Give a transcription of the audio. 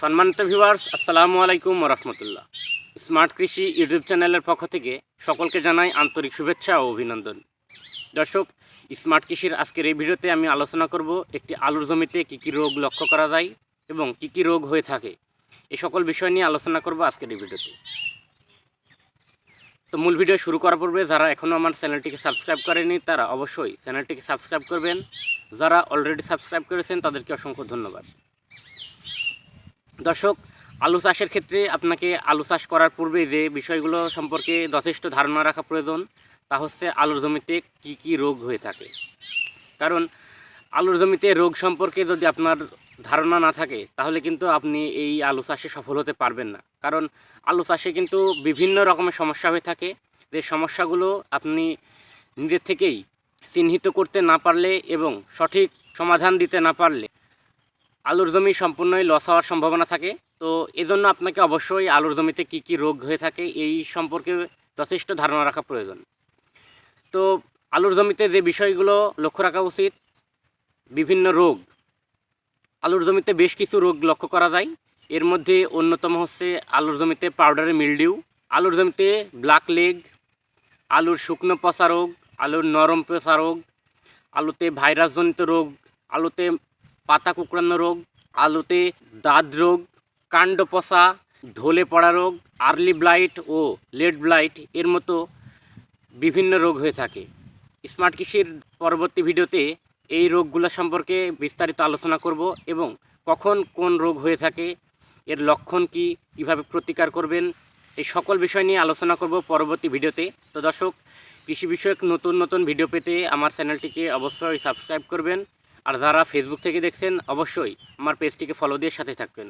সম্মানিত ভিউয়ার্স আসসালামু আলাইকুম রহমতুল্লাহ। স্মার্ট কৃষি ইউটিউব চ্যানেলের পক্ষ থেকে সকলকে জানাই আন্তরিক শুভেচ্ছা ও অভিনন্দন। দর্শক স্মার্ট কৃষির আজকের এই ভিডিওতে আমি আলোচনা করব একটি আলুর জমিতে কী কী রোগ লক্ষ্য করা যায় এবং কী কী রোগ হয়ে থাকে। এই সকল বিষয় নিয়ে আলোচনা করব আজকের এই ভিডিওতে। তো মূল ভিডিও শুরু করার পূর্বে যারা এখনও আমার চ্যানেলটিকে সাবস্ক্রাইব করেনি তারা অবশ্যই চ্যানেলটিকে সাবস্ক্রাইব করবেন। যারা অলরেডি সাবস্ক্রাইব করেছেন, তাদেরকে অসংখ্য ধন্যবাদ। দর্শক, আলু চাষের ক্ষেত্রে আপনাকে আলু চাষ করার পূর্বে যে বিষয়গুলো সম্পর্কে যথেষ্ট ধারণা রাখা প্রয়োজন, তা হচ্ছে আলুর জমিতে কি কি রোগ হয়ে থাকে। কারণ, আলুর জমিতে রোগ সম্পর্কে যদি আপনার ধারণা না থাকে, তাহলে কিন্তু আপনি এই আলু চাষে সফল হতে পারবেন না। কারণ, আলু চাষে কিন্তু বিভিন্ন রকমের সমস্যা হয়ে থাকে। যে সমস্যাগুলো আপনি নিজের থেকেই চিহ্নিত করতে না পারলে এবং সঠিক সমাধান দিতে না পারলে আলুর জমি সম্পূর্ণই লস হওয়ার সম্ভাবনা থাকে। তো এজন্য আপনাকে অবশ্যই আলুর জমিতে কি কি রোগ হয়ে থাকে এই সম্পর্কে যথেষ্ট ধারণা রাখা প্রয়োজন। তো আলুর জমিতে যে বিষয়গুলো লক্ষ্য রাখা উচিত, বিভিন্ন রোগ। আলুর জমিতে বেশ কিছু রোগ লক্ষ্য করা যায়। এর মধ্যে অন্যতম হচ্ছে আলুর জমিতে পাউডারে মিলডিউ আলুর জমিতে ব্ল্যাক লেগ আলুর শুকনো পচা রোগ, আলুর নরম পচা রোগ, আলুতে ভাইরাসজনিত রোগ, আলুতে পাতা কুকড়ানো রোগ, আলুতে দাঁত রোগ কাণ্ড পচা ঢলে পড়া রোগ, আর্লি ব্লাইট ও লেট ব্লাইট এর মতো বিভিন্ন রোগ হয়ে থাকে। স্মার্ট কৃষির পরবর্তী ভিডিওতে এই রোগগুলো সম্পর্কে বিস্তারিত আলোচনা করব এবং কখন কোন রোগ হয়ে থাকে, এর লক্ষণ কি, কীভাবে প্রতিকার করবেন, এই সকল বিষয় নিয়ে আলোচনা করব পরবর্তী ভিডিওতে। তো দর্শক, কৃষি বিষয়ক নতুন নতুন ভিডিও পেতে আমার চ্যানেলটিকে অবশ্যই সাবস্ক্রাইব করবেন। আর যারা ফেসবুক থেকে দেখছেন অবশ্যই আমার পেজটিকে ফলো দিয়ে সাথে থাকবেন।